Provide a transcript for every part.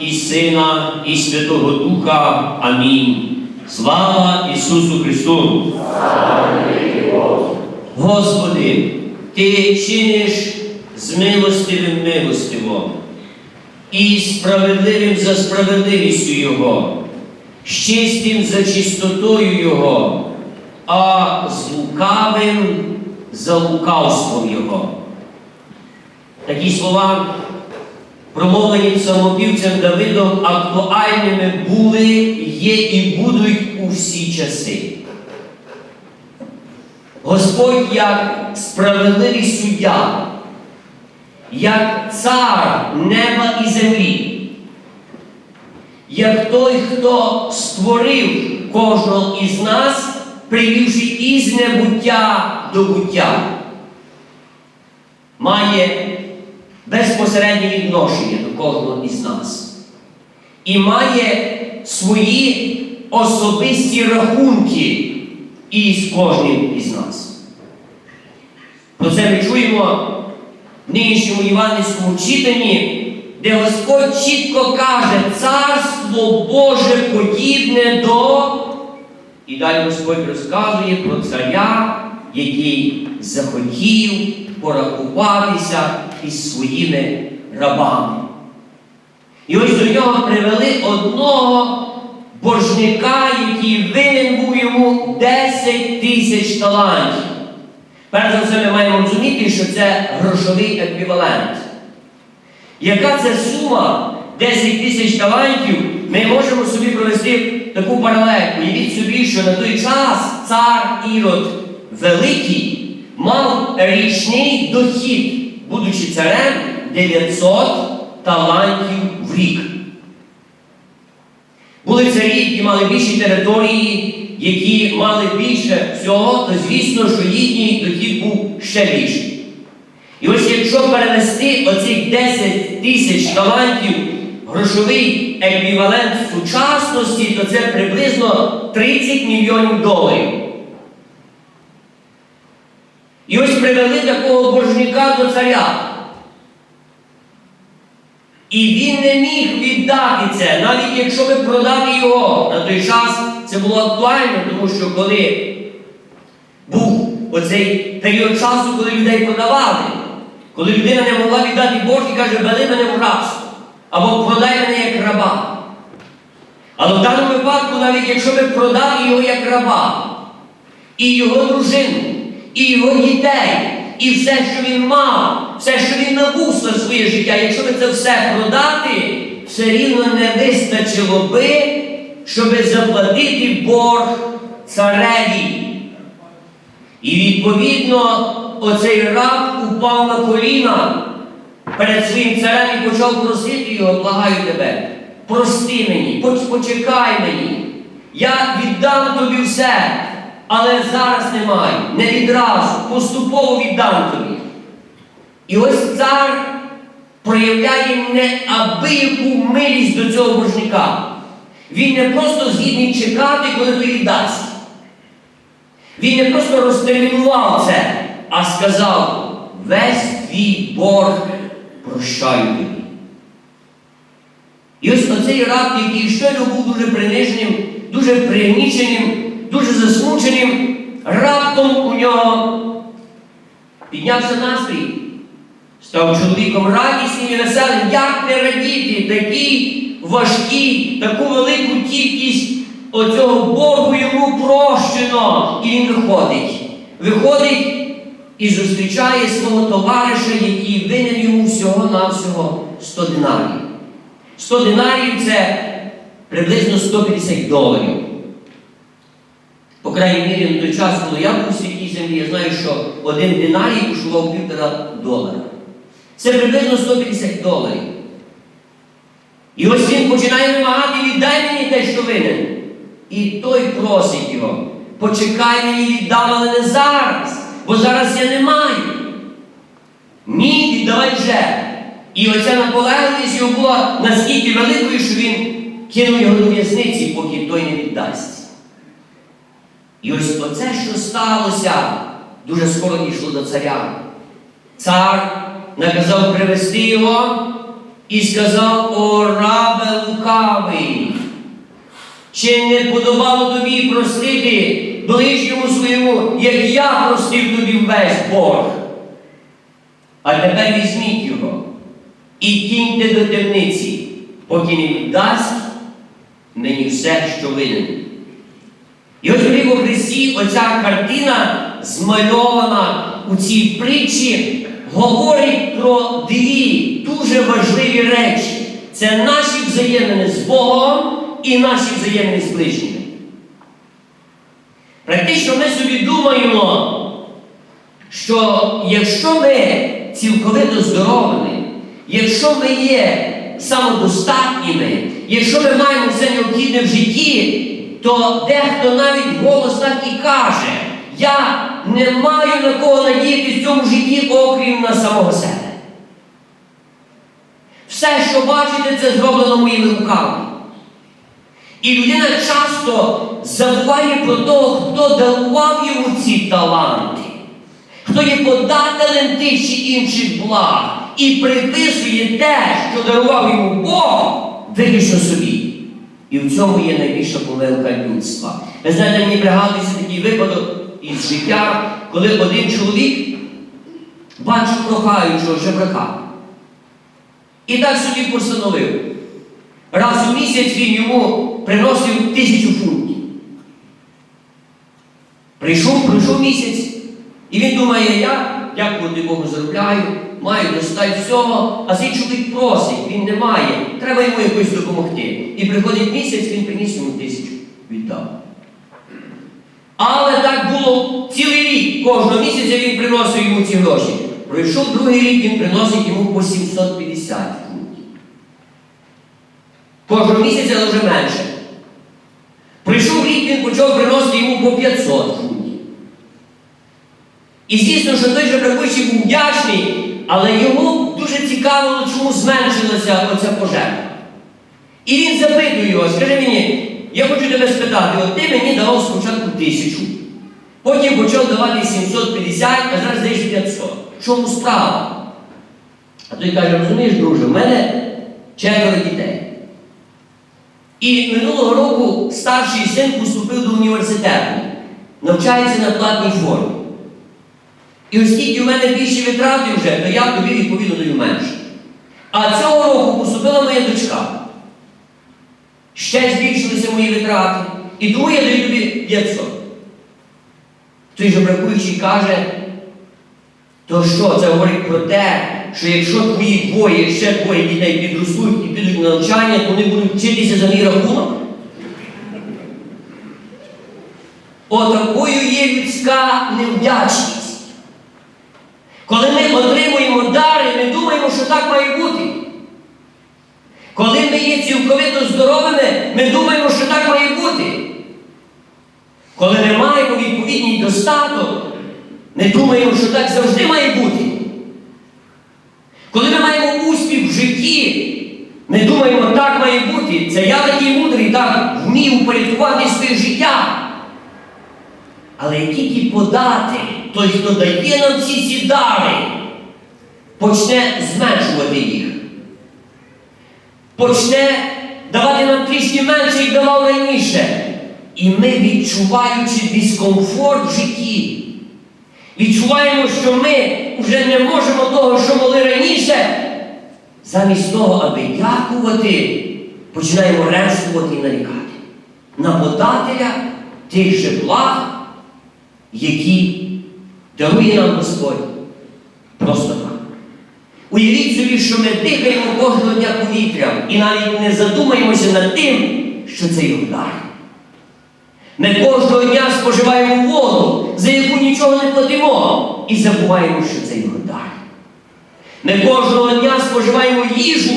І Сина, і Святого Духа. Амінь. Слава Ісусу Христу! Господи, Ти чиниш з милостивим милостиво і справедливим за справедливістю Його, з чистим за чистотою Його, а з лукавим за лукавством Його. Такі слова промовлені псалмопівцем Давидом, актуальними були, є і будуть у всі часи. Господь як справедливий суддя, як цар неба і землі, як той, хто створив кожного із нас, привівши із небуття до буття, має безпосереднє відношення до кожного із нас. І має свої особисті рахунки із кожним із нас. Про це ми чуємо в нинішньому іванівському читанні, де Господь чітко каже, царство Боже подібне до. І далі Господь розказує про царя, який захотів порахуватися із своїми рабами. І ось до нього привели одного боржника, який винен був йому 10 тисяч талантів. Перш за все, ми маємо розуміти, що це грошовий еквівалент. Яка це сума 10 тисяч талантів, ми можемо собі провести таку паралельку. Уявіть собі, що на той час цар Ірод Великий мав річний дохід, будучи царем 900 талантів в рік. Були царі, які мали більші території, які мали більше всього, то звісно, що їхній дохід був ще більший. І ось якщо перенести оцих 10 тисяч талантів грошовий еквівалент сучасності, то це приблизно 30 мільйонів доларів. І ось привели такого боржника до царя. І він не міг віддати це, навіть якщо би продати його. На той час це було актуально, тому що коли був оцей період часу, коли людей продавали, коли людина не могла віддати борг і каже, бери мене в рабство, або продай мене як раба. Але в даному випадку, навіть якщо би продав його як раба, і його дружину, і його дітей, і все, що він мав, все, що він набув за своє життя, якщо би це все продати, все рівно не вистачило би, щоб заплатити борг цареві. І відповідно оцей раб упав на коліна перед своїм царем і почав просити його, благаю тебе, прости мені, поч- почекай мені, я віддам тобі все, але зараз немає, не відразу, поступово віддам тобі. І ось цар проявляє неабияку милість до цього боржника. Він не просто згідний чекати, коли той віддасть. Він не просто розтермінував це, а сказав: весь твій борг прощаю тобі. І ось оцей раб, який щойно був дуже приниженим, дуже пригніченим, дуже засмученим, раптом у нього піднявся настрій, став чоловіком радісним і веселим. Як не радіти такий важкий, таку велику кількість оцього Богу йому прощено. І він виходить. Виходить і зустрічає свого товариша, який винен йому всього-навсього 100 динарів. 100 динарів це приблизно 150 доларів. Крайній мірі, на той час, коли я був у святій землі, я знаю, що один динарій коштував півтора долара. Це приблизно 150 доларів. І ось він починає вимагати, віддай мені те, що винен. І той просить його, почекай мені віддам, але не зараз, бо зараз я не маю. Ні, віддавай вже. І оця наполегливість його була настільки великою, що він кинув його до в'язниці, поки той не віддасть. І ось оце, що сталося, дуже скоро дійшло до царя. Цар наказав привести його і сказав, о рабе лукавий, чи не подобало тобі простити ближньому своєму, як я простив тобі весь борг? А тепер візьміть його і кіньте до темниці, поки не віддасть мені все, що винен. І ось в Христі оця картина змальована у цій притчі, говорить про дві дуже важливі речі. Це наші взаємини з Богом і наші взаємини з ближніми. Практично ми собі думаємо, що якщо ми цілковито здоровими, якщо ми є самодостатніми, якщо ми маємо все необхідне в житті, то дехто навіть голос так і каже, я не маю на кого надіятися в цьому житті, окрім на самого себе. Все, що бачите, це зроблено моїми руками. І людина часто забуває про того, хто дарував йому ці таланти, хто є подателем тих чи інших благ і приписує те, що дарував йому Бог, виключно собі. І в цьому є найбільша помилка людства. Ви знаєте, мені пригадується такий випадок із життя, коли один чоловік бачив прохаючого жебрака. І так собі постановив. Раз у місяць він йому приносив тисячу фунтів. Прийшов, пройшов місяць, і він думає, я, дякувати Богу, заробляю, маю достать всього, а цей чоловік просить, він не має, треба йому якось допомогти. І приходить місяць, він приніс йому тисячу, віддав. Але так було цілий рік. Кожного місяця він приносив йому ці гроші. Пройшов другий рік, він приносить йому по 750 фунтів. Кожного місяця, вже менше. Прийшов рік, він почав приносити йому по 500 фунтів. І звісно, що той же бракуючий був вдячний, але йому дуже цікавило, чому зменшилася оця пожежа. І він запитує його, скажи мені, я хочу тебе спитати, от ти мені давав спочатку тисячу, потім почав давати 750, а зараз даєш 500. В чому справа? А той каже, розумієш, друже, в мене четверо дітей. І минулого року старший син поступив до університету, навчається на платній формі. І оскільки в мене більші витрати вже, то я тобі відповідно даю менше. А цього року поступила моя дочка. Ще збільшилися мої витрати. І тому я даю тобі 500. Той же бракуючий каже, то що це говорить про те, що якщо твої двоє, ще двоє дітей підростуть і підуть на навчання, то вони будуть вчитися за мій рахунок? Отакою є людська невдячність. Коли ми отримуємо дари, ми думаємо, що так має бути. Коли ми є цілковито здоровими, ми думаємо, що так має бути. Коли ми маємо відповідний достаток, ми думаємо, що так завжди має бути. Коли ми маємо успіх в житті, ми думаємо, так має бути. Це я такий мудрий, так вмію упорядкувати своє життя. Але як тільки подати, той, хто дає нам ці ці дари, почне зменшувати їх. Почне давати нам трішки менше, як давав раніше. І ми, відчуваючи дискомфорт в житті, відчуваємо, що ми вже не можемо того, що могли раніше, замість того, аби дякувати, починаємо ревствувати і нарікати на подателя тих же благ, які дарує нам Господь просто так. Уявіть собі, що ми дихаємо кожного дня повітрям і навіть не задумаємося над тим, що це його дар. Ми кожного дня споживаємо воду, за яку нічого не платимо, і забуваємо, що це його дар. Ми кожного дня споживаємо їжу.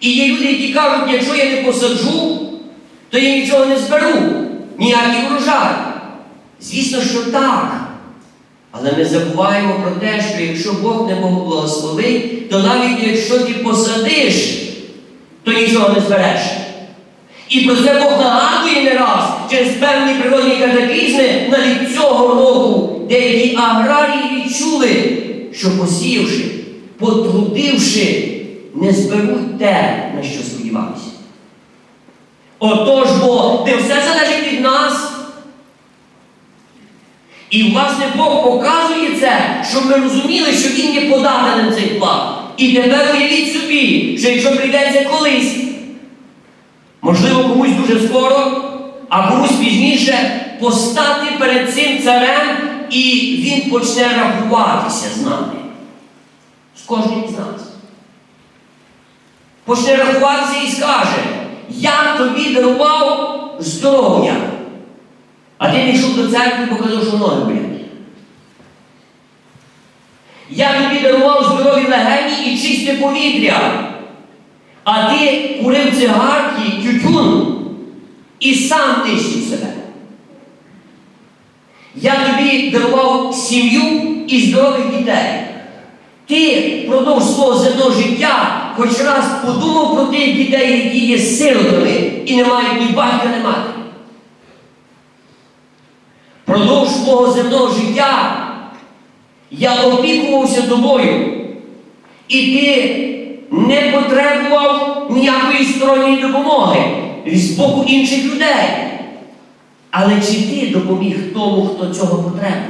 І є люди, які кажуть, якщо я не посаджу, то я нічого не зберу, ніякий урожай. Звісно, що так. Але ми забуваємо про те, що якщо Бог не благословить, то навіть якщо ти посадиш, то нічого не збереш. І про це Бог нагадує не раз через певні природні катаклізми навіть цього року деякі аграрії відчули, що посіявши, потрудивши, не зберуть те, на що сподівалися. Отож, бо не все залежить від нас. І, власне, Бог показує це, щоб ми розуміли, що Він є подателем цих благ. І тепер уявіть собі, що якщо прийдеться колись, можливо, комусь дуже скоро, а комусь пізніше, постати перед цим царем, і він почне рахуватися з нами. З кожним з нас. Почне рахуватися і скаже, я тобі дарував здоров'я. А ти не йшов до церкви і показав, що ноги болять. Я тобі дарував здорові легені і чисте повітря. А ти курив цигарки, тютюн і сам нищив себе. Я тобі дарував сім'ю і здорових дітей. Ти впродовж свого земного життя хоч раз подумав про тих дітей, які є сиротами і не мають ні батька, ні матері. Продовж свого земного життя я опікувався тобою, і ти не потребував ніякої сторонньої допомоги з боку інших людей. Але чи ти допоміг тому, хто цього потребував?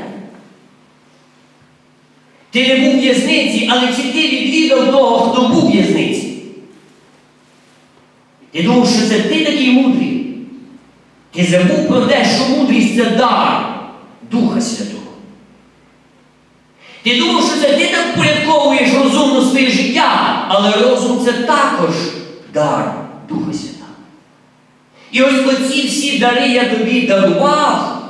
Ти не був в'язниці, але чи ти відвідав того, хто був в'язниці? Ти думав, що це ти такий мудрий? Ти забув про те, що мудрість це дар Духа Святого. Ти думав, що це ти так порядковуєш розумно своє життя, але розум це також дар Духа Святого. І ось оці всі дари я тобі дарував.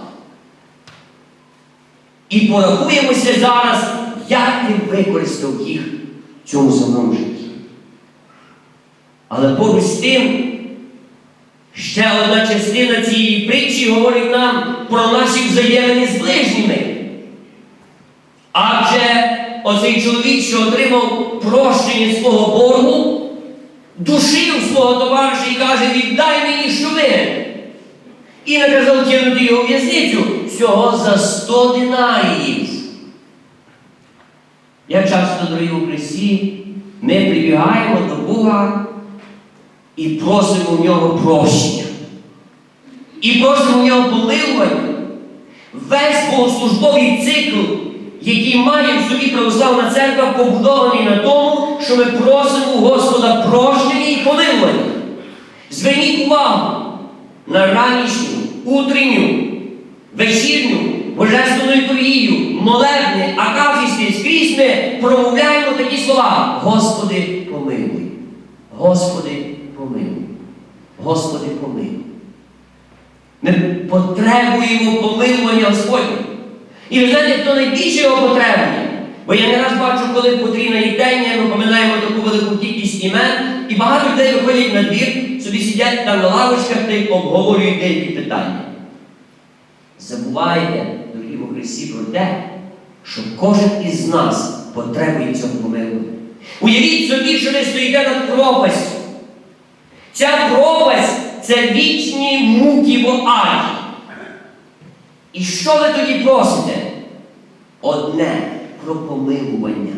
І порахуємося зараз, як ти використав їх в цьому самому житті. Але поруч з тим, ще одна частина цієї притчі говорить нам про наші взаємини з ближніми. Адже оцей чоловік, що отримав прощення свого боргу, душив свого товариша і каже, віддай мені, що. І наказав кинути його в'язницю всього за 100 динаріїв. Як часто, дорогі у Христі, ми прибігаємо до Бога і просимо в нього прощення. І просимо в нього помилування. Весь богослужбовий цикл, який має в собі православна церква, побудований на тому, що ми просимо Господа прощення і помилування. Зверніть увагу на ранішню, утренню, вечірню, божественну літургію, молебни, акафісти, скрізь ми промовляємо такі слова. Господи, помилуй. Господи, помилуй. Господи, помилуй. Ми потребуємо помилування Господня. І ви знаєте, хто найбільше його потребує? Бо я не раз бачу, коли потрібна їдення, ми пам'ятаємо таку велику кількість імен, і багато людей виходять на двір, собі сидять там на лавочках та й обговорюють деякі питання. Забувайте, дорогі у Христі, про те, що кожен із нас потребує цього помилування. Уявіть собі, що ви стоїте над пропастю. Ця пропасть це вічні муки в аді. І що ви тоді просите? Одне про помилування.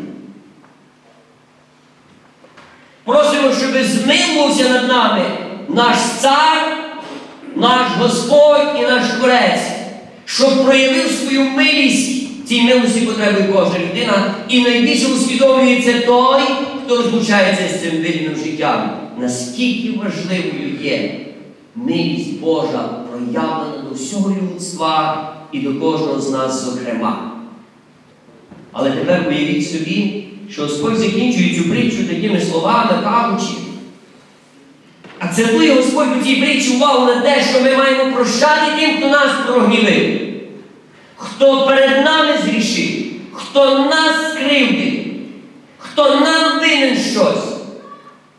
Просимо, щоб змилувався над нами наш цар, наш Господь і наш Творець, щоб проявив свою милість. Цій милості потребує кожна людина, і найбільше усвідомлюється той, хто розлучається з цим вільним життям. Наскільки важливою є милість Божа проявлена до всього людства і до кожного з нас, зокрема. Але тепер уявіть собі, що Господь закінчує цю притчу такими словами, кажучи. А Акцентує Господь у цій притчі увагу на те, що ми маємо прощати тим, хто нас прогнівив, хто перед нами зрішив, хто нас скривдив, хто нам винен щось.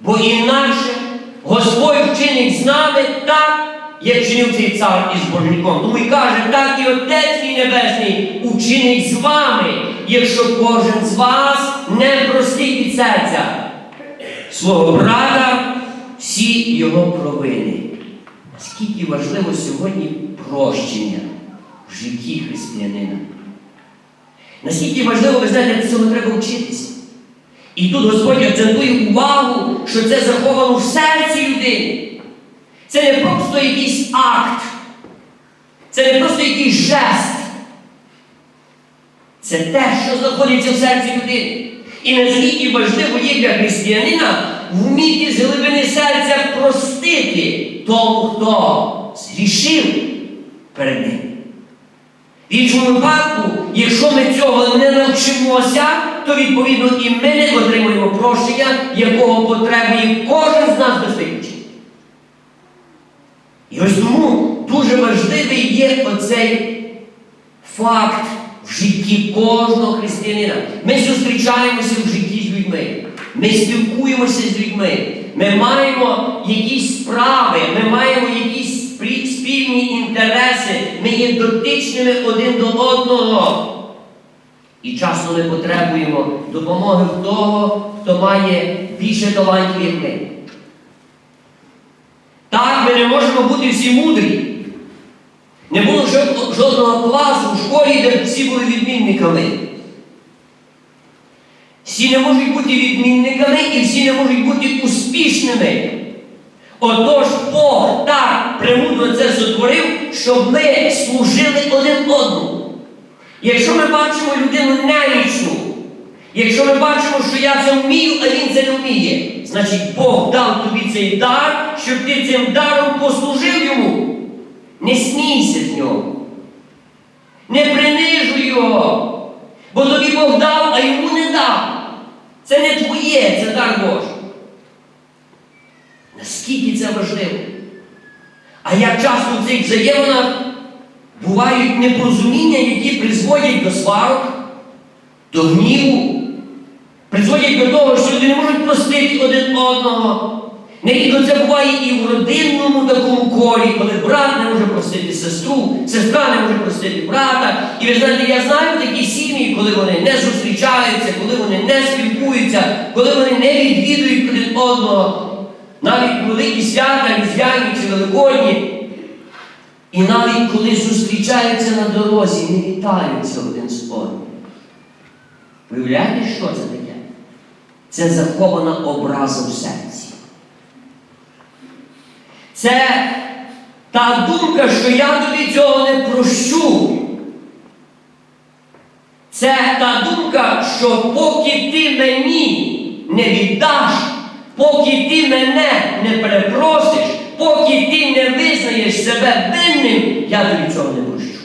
Бо інакше Господь вчинить з нами так, як чинив цей цар із боржником. Тому і каже, так і Отець мій Небесний учинить з вами, якщо кожен з вас не простить від серця свого брата всі його провини. Наскільки важливо сьогодні прощення в житті християнина. Наскільки важливо, ви знаєте, цього треба вчитися. І тут Господь акцентує увагу, що це заховано в серці людини. Це не просто якийсь акт, це не просто якийсь жест. Це те, що знаходиться в серці людини. І наскільки важливо є для християнина вміти з глибини серця простити тому, хто зрішив перед ним. В іншому випадку, якщо ми цього не навчимося, то відповідно і ми не отримуємо прощення, якого потребує кожен з нас достигнучи. І ось тому дуже важливий є оцей факт в житті кожного християнина. Ми зустрічаємося в житті з людьми, ми спілкуємося з людьми, ми маємо якісь справи, ми маємо якісь спільні інтереси, ми є дотичними один до одного. І часто ми потребуємо допомоги в того, хто має більше талантів, як ми. Так, ми не можемо бути всі мудрі. Не було жодного, класу в школі, де всі були відмінниками. Всі не можуть бути відмінниками і всі не можуть бути успішними. Отож Бог так премудро це сотворив, щоб ми служили один одному. Якщо ми бачимо людину немічну, якщо ми бачимо, що я це вмію, а він це не вміє, значить Бог дав тобі цей дар, щоб ти цим даром послужив йому. Не смійся з нього. Не принижуй його. Бо тобі Бог дав, а йому не дав. Це не твоє, це дар Божий. Наскільки це важливо? А як часто в цих взаєминах бувають непорозуміння, які призводять до сварок, до гніву, призводять до того, що люди не можуть простити один одного. Нерідко це буває і в родинному такому колі, коли брат не може простити сестру, сестра не може простити брата. І ви знаєте, я знаю такі сім'ї, коли вони не зустрічаються, коли вони не спілкуються, коли вони не відвідують один одного, навіть великі свята, різдвяні чи великодні. І навіть коли зустрічаються на дорозі, не вітаються один з одним. Уявляєте, що це таке? Це захована образа в серці. Це та думка, що я тобі цього не прощу. Це та думка, що поки ти мені не віддаш, поки ти мене не перепросиш, себе винним, я тобі цього не прощу.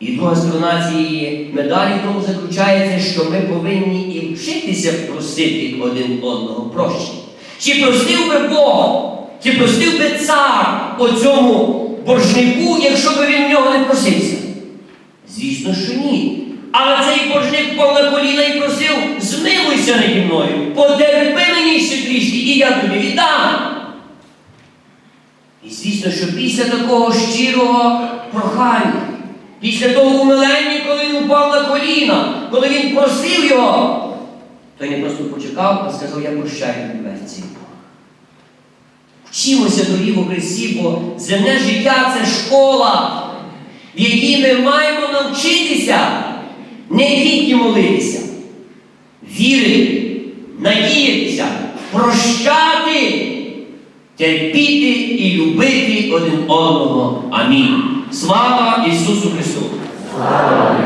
І друга сторона цієї медалі в тому заключається, що ми повинні і вчитися просити один одного прощення. Чи простив би Бог, чи простив би цар оцьому боржнику, якщо б він в нього не просився? Звісно, що ні. Але цей боржник впав на коліна і просив, змилуйся наді мною, потерпи мені ще трішки, і я тобі віддам. І звісно, що після такого щирого прохання, після того умилення, коли він упав на коліна, коли він просив його, той не просто почекав, а сказав, я прощаю Бог. Вчимося доріг у Христі, бо земне життя це школа, в якій ми маємо навчитися не тільки молитися, вірити, надіятися, прощати, терпіти і любити один одного. Амінь. Слава Ісусу Христу! Слава